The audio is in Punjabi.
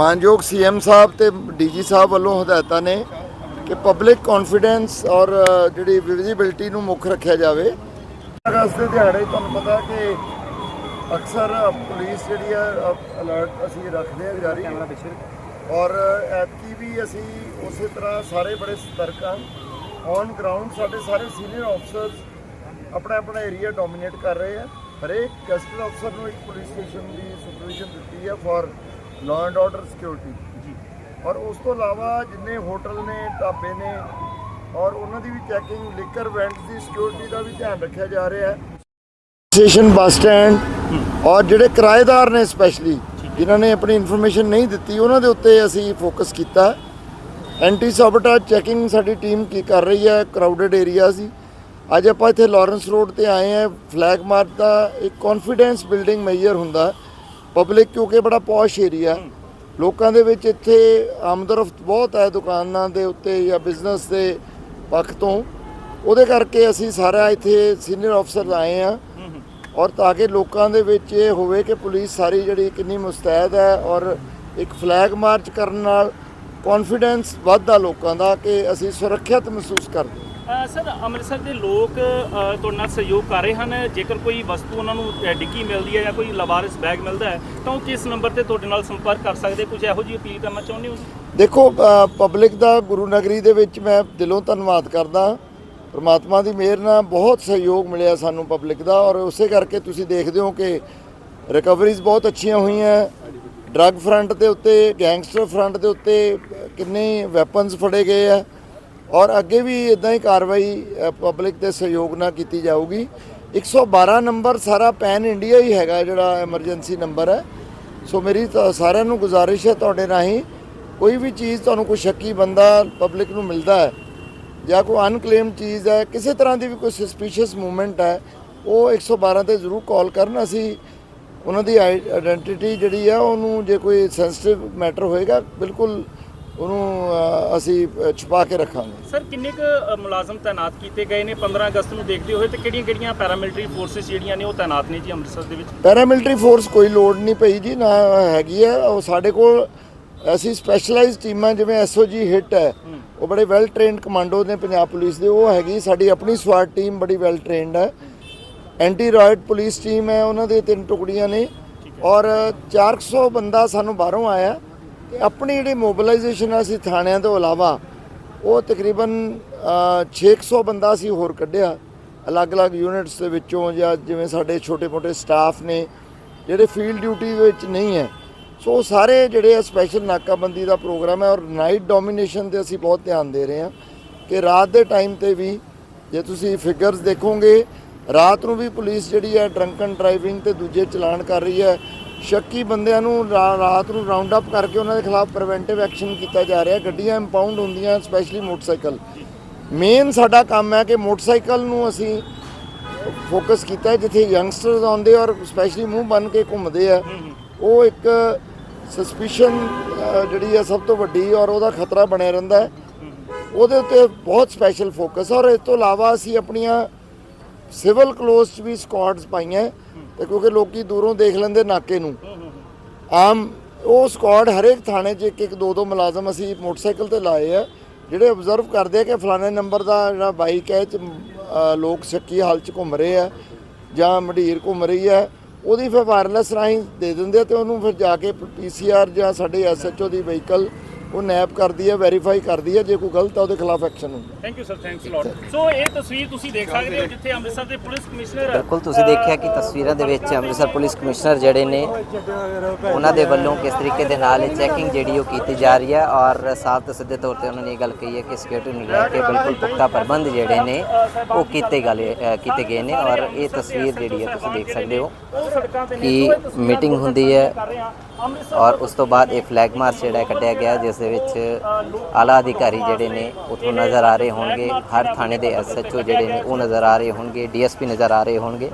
ਮਾਨਯੋਗ ਸੀਐਮ ਸਾਹਿਬ ਤੇ ਡੀਜੀ ਸਾਹਿਬ ਵੱਲੋਂ ਹਦਾਇਤਾਂ ਨੇ ਕਿ ਪਬਲਿਕ ਕੌਨਫੀਡੈਂਸ ਔਰ ਜਿਹੜੀ ਵਿਜ਼ਿਬਿਲਟੀ ਨੂੰ ਮੁੱਖ ਰੱਖਿਆ ਜਾਵੇ। ਅਗਸਤ ਦੇ ਦਿਹਾੜੇ ਤੁਹਾਨੂੰ ਪਤਾ ਕਿ ਅਕਸਰ ਪੁਲਿਸ ਜਿਹੜੀ ਆ ਅਲਰਟ ਅਸੀਂ ਰੱਖਦੇ ਹਾਂ ਜਾਰੀ। ਔਰ ਐਤਕੀ ਵੀ ਅਸੀਂ ਉਸੇ ਤਰ੍ਹਾਂ ਸਾਰੇ ਬੜੇ ਸਤਰਕ ਹਾਂ। ਔਨ ਗਰਾਊਂਡ ਸਾਡੇ ਸਾਰੇ ਸੀਨੀਅਰ ਆਫਸਰਸ ਆਪਣਾ ਆਪਣਾ ਏਰੀਆ ਡੋਮੀਨੇਟ ਕਰ ਰਹੇ ਆ। ਹਰੇਕ ਗਸਟਡ ਅਫਸਰ ਨੂੰ ਇੱਕ ਪੁਲਿਸ ਸਟੇਸ਼ਨ ਦੀ ਸੁਪਰਵਿਜ਼ਨ ਦਿੱਤੀ ਹੈ for law and order security ਜੀ। ਔਰ ਉਸ ਤੋਂ ਇਲਾਵਾ ਜਿੰਨੇ ਹੋਟਲ ਨੇ ਢਾਬੇ ਨੇ ਔਰ ਉਹਨਾਂ ਦੀ ਵੀ ਚੈਕਿੰਗ ਲਿਕਰ ਵੈਂਟਸ ਦੀ ਸਿਕਿਉਰਿਟੀ ਦਾ ਵੀ ਧਿਆਨ ਰੱਖਿਆ ਜਾ ਰਿਹਾ ਹੈ। ਸਟੇਸ਼ਨ ਬੱਸ ਸਟੈਂਡ ਔਰ ਜਿਹੜੇ ਕਿਰਾਏਦਾਰ ਨੇ ਸਪੈਸ਼ਲੀ ਜਿਨ੍ਹਾਂ ਨੇ ਆਪਣੀ ਇਨਫੋਰਮੇਸ਼ਨ ਨਹੀਂ ਦਿੱਤੀ ਉਹਨਾਂ ਦੇ ਉੱਤੇ ਅਸੀਂ ਫੋਕਸ ਕੀਤਾ। ਐਂਟੀ ਸਾਬੋਟੇਜ ਚੈਕਿੰਗ ਸਾਡੀ ਟੀਮ ਕੀ ਕਰ ਰਹੀ ਹੈ ਕਰਾਊਡਡ ਏਰੀਆ ਸੀ। ਅੱਜ ਆਪਾਂ ਇੱਥੇ ਲਾਰੈਂਸ ਰੋਡ ਤੇ ਆਏ ਹਾਂ ਫਲੈਗ ਮਾਰਚ ਦਾ ਇੱਕ ਕੌਨਫੀਡੈਂਸ ਬਿਲਡਿੰਗ ਮੇਜਰ ਹੁੰਦਾ। ਪਬਲਿਕ ਕਿਉਂਕਿ ਬੜਾ ਪੌਸ਼ ਏਰੀਆ ਲੋਕਾਂ ਦੇ ਵਿੱਚ ਇੱਥੇ ਆਮਦਰਫਤ ਬਹੁਤ ਹੈ ਦੁਕਾਨਾਂ ਦੇ ਉੱਤੇ ਜਾਂ ਬਿਜ਼ਨਸ ਦੇ ਪੱਖ ਤੋਂ। ਉਹਦੇ ਕਰਕੇ ਅਸੀਂ ਸਾਰਾ ਇੱਥੇ ਸੀਨੀਅਰ ਅਫਸਰ ਆਏ ਆ ਔਰ ਤਾਂ ਕਿ ਲੋਕਾਂ ਦੇ ਵਿੱਚ ਇਹ ਹੋਵੇ ਕਿ ਪੁਲਿਸ ਸਾਰੀ ਜਿਹੜੀ ਕਿੰਨੀ ਮੁਸਤੈਦ ਹੈ ਔਰ ਇੱਕ ਫਲੈਗ ਮਾਰਚ ਕਰਨ ਨਾਲ ਕੌਨਫੀਡੈਂਸ ਵੱਧਦਾ ਲੋਕਾਂ ਦਾ ਕਿ ਅਸੀਂ ਸੁਰੱਖਿਅਤ ਮਹਿਸੂਸ ਕਰਦੇ ਸਰ ਅੰਮ੍ਰਿਤਸਰ ਦੇ ਲੋਕ ਤੁਹਾਡੇ ਨਾਲ ਸਹਿਯੋਗ ਕਰ ਰਹੇ ਹਨ। ਜੇਕਰ ਕੋਈ ਵਸਤੂ ਉਹਨਾਂ ਨੂੰ ਅ, ਡਿੱਗੀ ਮਿਲਦੀ ਹੈ ਜਾਂ ਕੋਈ ਲਵਾਰਿਸ ਬੈਗ ਮਿਲਦਾ ਹੈ ਤਾਂ ਉਹ ਕਿਸ ਨੰਬਰ ਤੇ ਤੁਹਾਡੇ ਨਾਲ ਸੰਪਰਕ ਕਰ ਸਕਦੇ? ਕੁਝ ਇਹੋ ਜਿਹੀ ਅਪੀਲ ਕਰਨਾ ਚਾਹੁੰਦੇ ਹੋ ਦੇਖੋ ਪਬਲਿਕ ਦਾ ਗੁਰੂ ਨਗਰੀ ਦੇ ਵਿੱਚ ਮੈਂ ਦਿਲੋਂ ਧੰਨਵਾਦ ਕਰਦਾ। ਪਰਮਾਤਮਾ ਦੀ ਮਿਹਰ ਨਾਲ ਬਹੁਤ ਸਹਿਯੋਗ ਮਿਲਿਆ ਸਾਨੂੰ ਪਬਲਿਕ ਦਾ ਔਰ ਉਸੇ ਕਰਕੇ ਤੁਸੀਂ ਦੇਖਦੇ ਹੋ ਕਿ ਰਿਕਵਰੀਜ਼ ਬਹੁਤ ਅੱਛੀਆਂ ਹੋਈਆਂ। ਡਰੱਗ ਫਰੰਟ ਦੇ ਉੱਤੇ ਗੈਂਗਸਟਰ ਫਰੰਟ ਦੇ ਉੱਤੇ ਕਿੰਨੇ ਵੈਪਨਸ ਫੜੇ ਗਏ ਆ। ਔਰ ਅੱਗੇ ਵੀ ਇਦਾਂ ਹੀ ਕਾਰਵਾਈ ਪਬਲਿਕ ਦੇ ਸਹਿਯੋਗ ਨਾਲ ਕੀਤੀ ਜਾਊਗੀ। 112 ਨੰਬਰ ਸਾਰਾ ਪੈਨ ਇੰਡੀਆ ਹੀ ਹੈਗਾ ਜਿਹੜਾ ਐਮਰਜੈਂਸੀ ਨੰਬਰ ਹੈ। ਸੋ ਮੇਰੀ ਤਾਂ ਸਾਰਿਆਂ ਨੂੰ ਗੁਜ਼ਾਰਿਸ਼ ਹੈ ਤੁਹਾਡੇ ਰਾਹੀਂ ਕੋਈ ਵੀ ਚੀਜ਼ ਤੁਹਾਨੂੰ ਕੋਈ ਸ਼ੱਕੀ ਬੰਦਾ ਪਬਲਿਕ ਨੂੰ ਮਿਲਦਾ ਹੈ ਜਾਂ ਕੋਈ ਅਨਕਲੇਮ ਚੀਜ਼ ਹੈ, ਕਿਸੇ ਤਰ੍ਹਾਂ ਦੀ ਵੀ ਕੋਈ ਸਸਪੀਸ਼ੀਅਸ ਮੂਵਮੈਂਟ ਹੈ, ਉਹ 112 ਤੇ ਜ਼ਰੂਰ ਕਾਲ ਕਰਨ। ਅਸੀਂ ਉਹਨਾਂ ਦੀ ਆਇਡੈਂਟੀਟੀ ਜਿਹੜੀ ਆ ਉਹਨੂੰ ਜੇ ਕੋਈ ਸੈਂਸਿਟਿਵ ਮੈਟਰ ਹੋਏਗਾ, ਬਿਲਕੁਲ ਉਹਨੂੰ ਅਸੀਂ ਛੁਪਾ ਕੇ ਰੱਖਾਂਗੇ। ਸਰ ਕਿੰਨੇ ਕੁ ਮੁਲਾਜ਼ਮ ਤਾਇਨਾਤ ਕੀਤੇ ਗਏ ਨੇ? 15 ਅਗਸਤ ਨੂੰ ਦੇਖਦੇ ਹੋਏ ਤੇ ਕਿਹੜੀਆਂ-ਕਿਹੜੀਆਂ ਪੈਰਾਮਿਲਟਰੀ ਫੋਰਸਸ ਜਿਹੜੀਆਂ ਨੇ ਉਹ ਤਾਇਨਾਤ ਨੇ ਜੀ ਅੰਮ੍ਰਿਤਸਰ ਦੇ ਵਿੱਚ? ਪੈਰਾਮਿਲਟਰੀ ਫੋਰਸ ਕੋਈ ਲੋੜ ਨਹੀਂ ਪਈ ਜੀ ਨਾ ਹੈਗੀ ਹੈ। ਉਹ ਸਾਡੇ ਕੋਲ ਅਸੀਂ ਸਪੈਸ਼ਲਾਈਜ਼ ਟੀਮਾਂ ਜਿਵੇਂ ਐਸਓਜੀ ਹਿੱਟ ਹੈ ਉਹ ਬੜੇ ਵੈਲ ਟ੍ਰੇਨਡ ਕਮਾਂਡੋ ਨੇ ਪੰਜਾਬ ਪੁਲਿਸ ਦੇ। ਉਹ ਹੈਗੀ ਸਾਡੀ ਆਪਣੀ ਸਵਾਟ ਟੀਮ ਬੜੀ ਵੈਲ ਟ੍ਰੇਨਡ ਹੈ। ਐਂਟੀ ਰਾਇਟ ਪੁਲਿਸ ਟੀਮ ਹੈ ਉਹਨਾਂ ਦੇ ਤਿੰਨ ਟੁਕੜੀਆਂ ਨੇ। ਔਰ 400 ਬੰਦਾ ਸਾਨੂੰ ਬਾਹਰੋਂ ਆਇਆ। ਆਪਣੀ ਜਿਹੜੀ ਮੋਬਿਲਾਈਜੇਸ਼ਨ ਹੈ ਅਸੀਂ ਥਾਣਿਆਂ ਤੋਂ ਇਲਾਵਾ ਉਹ ਤਕਰੀਬਨ ਅ, 600 ਬੰਦਾ ਅਸੀਂ ਹੋਰ ਕੱਢਿਆ। ਅਲੱਗ-ਅਲੱਗ ਯੂਨਿਟਸ ਦੇ ਵਿੱਚੋਂ ਜਾਂ ਜਿਵੇਂ ਸਾਡੇ ਛੋਟੇ-ਮੋਟੇ ਸਟਾਫ ਨੇ ਜਿਹੜੇ ਫੀਲਡ ਡਿਊਟੀ ਦੇ ਵਿੱਚ ਨਹੀਂ ਹੈ। ਸੋ ਉਹ ਸਾਰੇ ਜਿਹੜੇ ਆ ਸਪੈਸ਼ਲ ਨਾਕਾਬੰਦੀ ਦਾ ਪ੍ਰੋਗਰਾਮ ਹੈ ਔਰ ਨਾਈਟ ਡੋਮੀਨੇਸ਼ਨ ਤੇ ਅਸੀਂ ਬਹੁਤ ਧਿਆਨ ਦੇ ਰਹੇ ਹਾਂ ਕਿ ਰਾਤ ਦੇ ਟਾਈਮ ਤੇ ਵੀ ਜੇ ਤੁਸੀਂ ਫਿਗਰਸ ਦੇਖੋਗੇ ਰਾਤ ਨੂੰ ਵੀ ਪੁਲਿਸ ਜਿਹੜੀ ਹੈ ਡਰੰਕਨ ਡਰਾਈਵਿੰਗ ਤੇ ਦੂਜੇ ਚਲਾਨ ਕਰ ਰਹੀ ਹੈ। ਸ਼ੱਕੀ ਬੰਦਿਆਂ ਨੂੰ ਰਾ- ਰਾਤ ਨੂੰ ਰਾਉਂਡ ਅਪ ਕਰਕੇ ਉਹਨਾਂ ਦੇ ਖਿਲਾਫ ਪ੍ਰੀਵੈਂਟਿਵ ਐਕਸ਼ਨ ਕੀਤਾ ਜਾ ਰਿਹਾ। ਗੱਡੀਆਂ ਇੰਪਾਊਂਡ ਹੁੰਦੀਆਂ ਸਪੈਸ਼ਲੀ ਮੋਟਰਸਾਈਕਲ। ਮੇਨ ਸਾਡਾ ਕੰਮ ਹੈ ਕਿ ਮੋਟਰਸਾਈਕਲ ਨੂੰ ਅਸੀਂ ਫੋਕਸ ਕੀਤਾ ਹੈ, ਜਿੱਥੇ ਯੰਗਸਟਰਸ ਆਉਂਦੇ ਔਰ ਸਪੈਸ਼ਲੀ ਮੂੰਹ ਬੰਨ ਕੇ ਘੁੰਮਦੇ ਆ। ਉਹ ਇੱਕ ਸਸਪੀਸ਼ਨ ਜਿਹੜੀ ਹੈ ਸਭ ਤੋਂ ਵੱਡੀ ਔਰ ਉਹਦਾ ਖਤਰਾ ਬਣਿਆ ਰਹਿੰਦਾ ਹੈ। ਉਹਦੇ ਉੱਤੇ ਬਹੁਤ ਸਪੈਸ਼ਲ ਫੋਕਸ ਔਰ ਇਸ ਤੋਂ ਇਲਾਵਾ ਅਸੀਂ ਆਪਣੀਆਂ ਸਿਵਲ ਕਲੋਜ਼ 'ਚ ਵੀ ਸਕਾਡਸ ਪਾਈਆਂ ਤੇ ਕਿਉਂਕਿ ਲੋਕੀ ਦੂਰੋਂ ਦੇਖ ਲੈਂਦੇ ਨਾਕੇ ਨੂੰ। ਆਮ ਉਹ ਸਕਾਡ ਹਰੇਕ ਥਾਣੇ 'ਚ ਇੱਕ ਇੱਕ ਦੋ ਦੋ ਮੁਲਾਜ਼ਮ ਅਸੀਂ ਮੋਟਰਸਾਈਕਲ ਤੇ ਲਾਏ ਆ। ਜਿਹੜੇ ਆਬਜ਼ਰਵ ਕਰਦੇ ਆ ਕਿ ਫਲਾਣੇ ਨੰਬਰ ਦਾ ਜਿਹੜਾ ਬਾਈਕ ਹੈ 'ਚ ਲੋਕ ਸ਼ੱਕੀ ਹਾਲ 'ਚ ਘੁੰਮ ਰਹੇ ਆ ਜਾਂ ਮੰਡੀਰ ਘੁੰਮ ਰਹੀ ਹੈ ਉਹਦੀ ਫਿਰ ਵਾਇਰਲੈਸ ਰਾਹੀਂ ਦੇ ਦਿੰਦੇ ਆ ਤੇ ਉਹਨੂੰ ਫਿਰ ਜਾ ਕੇ ਪੀਸੀਆਰ ਜਾਂ ਸਾਡੇ ਐਸਐਚਓ ਦੀ ਵਹੀਕਲ ਉਹ ਨੈਪ ਕਰਦੀ ਹੈ ਵੈਰੀਫਾਈ ਕਰਦੀ ਹੈ ਜੇ ਕੋਈ ਗਲਤ ਹੈ ਉਹਦੇ ਖਿਲਾਫ ਐਕਸ਼ਨ ਹੁੰਦਾ thank you sir thanks lot so ਇਹ ਤਸਵੀਰ ਤੁਸੀਂ ਦੇਖ ਸਕਦੇ ਹੋ ਜਿੱਥੇ ਅੰਮ੍ਰਿਤਸਰ ਦੇ ਪੁਲਿਸ ਕਮਿਸ਼ਨਰ ਬਿਲਕੁਲ ਤੁਸੀਂ ਦੇਖਿਆ ਕਿ ਤਸਵੀਰਾਂ ਦੇ ਵਿੱਚ ਅੰਮ੍ਰਿਤਸਰ ਪੁਲਿਸ ਕਮਿਸ਼ਨਰ ਜਿਹੜੇ ਨੇ ਉਹਨਾਂ ਦੇ ਵੱਲੋਂ ਕਿਸ ਤਰੀਕੇ ਦੇ ਨਾਲ ਚੈਕਿੰਗ ਜਿਹੜੀ ਉਹ ਕੀਤੀ ਜਾ ਰਹੀ ਹੈ ਔਰ ਸਾਫ਼ ਤੇ ਸਿੱਧੇ ਤੌਰ ਤੇ ਉਹਨਾਂ ਨੇ ਇਹ ਗੱਲ ਕਹੀ ਹੈ ਕਿ ਸਿਕਿਉਰਿਟੀ ਨੂੰ ਲੈ ਕੇ ਬਿਲਕੁਲ ਪੁਖਤਾ ਪ੍ਰਬੰਧ ਜਿਹੜੇ ਨੇ ਉਹ ਕੀਤੇ ਗਏ ਕੀਤੇ ਗਏ ਨੇ ਔਰ ਇਹ ਤਸਵੀਰ ਜਿਹੜੀ ਹੈ ਤੁਸੀਂ ਦੇਖ ਸਕਦੇ ਹੋ ਕਿ ਮੀਟਿੰਗ ਹੁੰਦੀ ਹੈ। ਔਰ ਉਸ ਤੋਂ ਬਾਅਦ ਇਹ ਫਲੈਗ ਮਾਰਚ ਜਿਹੜਾ ਕੱਢਿਆ ਗਿਆ, ਜਿਸ ਦੇ ਵਿੱਚ ਆਲਾ ਅਧਿਕਾਰੀ ਜਿਹੜੇ ਨੇ ਉੱਥੋਂ ਨਜ਼ਰ ਆ ਰਹੇ ਹੋਣਗੇ। ਹਰ ਥਾਣੇ ਦੇ ਐਸਐਚਓ ਜਿਹੜੇ ਨੇ ਉਹ ਨਜ਼ਰ ਆ ਰਹੇ ਹੋਣਗੇ ਡੀਐਸਪੀ ਨਜ਼ਰ ਆ ਰਹੇ ਹੋਣਗੇ।